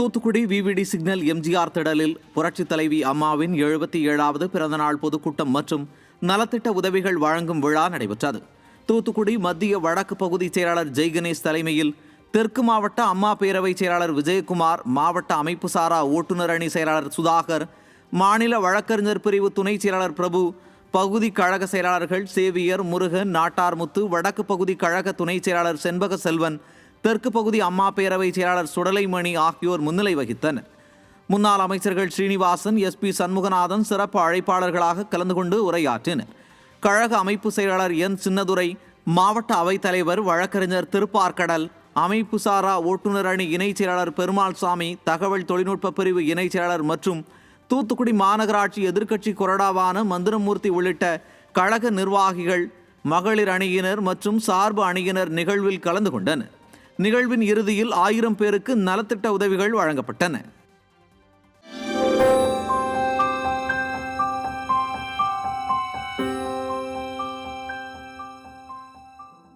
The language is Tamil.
தூத்துக்குடி விவிடி சிக்னல் எம்ஜிஆர் திடலில் புரட்சித் தலைவி அம்மாவின் எழுபத்தி ஏழாவது பிறந்தநாள் பொதுக்கூட்டம் மற்றும் நலத்திட்ட உதவிகள் வழங்கும் விழா நடைபெற்றது. தூத்துக்குடி மத்திய வடக்கு பகுதி செயலாளர் ஜெய்கணேஷ் தலைமையில் தெற்கு மாவட்ட அம்மா பேரவை செயலாளர் விஜயகுமார் மாவட்ட அமைப்பு சாரா ஓட்டுநர் அணி செயலாளர் சுதாகர் மாநில வழக்கறிஞர் பிரிவு துணை செயலாளர் பிரபு பகுதி கழக செயலாளர்கள் சேவியர் முருகன் நாட்டார்முத்து வடக்கு பகுதி கழக துணை செயலாளர் செண்பக செல்வன் தெற்கு பகுதி அம்மா பேரவை செயலாளர் சுடலைமணி ஆகியோர் முன்னிலை வகித்தனர். முன்னாள் அமைச்சர்கள் ஸ்ரீனிவாசன் எஸ்பி சண்முகநாதன் சிறப்பு அழைப்பாளர்களாக கலந்து கொண்டு உரையாற்றினர். கழக அமைப்பு செயலாளர் என் சின்னதுரை மாவட்ட அவைத்தலைவர் வழக்கறிஞர் திருப்பார்கடல் அமைப்பு சாரா ஓட்டுநர் அணி இணைச் செயலாளர் பெருமாள் சாமி தகவல் தொழில்நுட்ப பிரிவு இணைச் செயலாளர் மற்றும் தூத்துக்குடி மாநகராட்சி எதிர்க்கட்சி கொறடாவான மந்திரமூர்த்தி உள்ளிட்ட கழக நிர்வாகிகள் மகளிர் அணியினர் மற்றும் சார்பு அணியினர் நிகழ்வில் கலந்து கொண்டனர். நிகழ்வின் இறுதியில் ஆயிரம் பேருக்கு நலத்திட்ட உதவிகள் வழங்கப்பட்டன.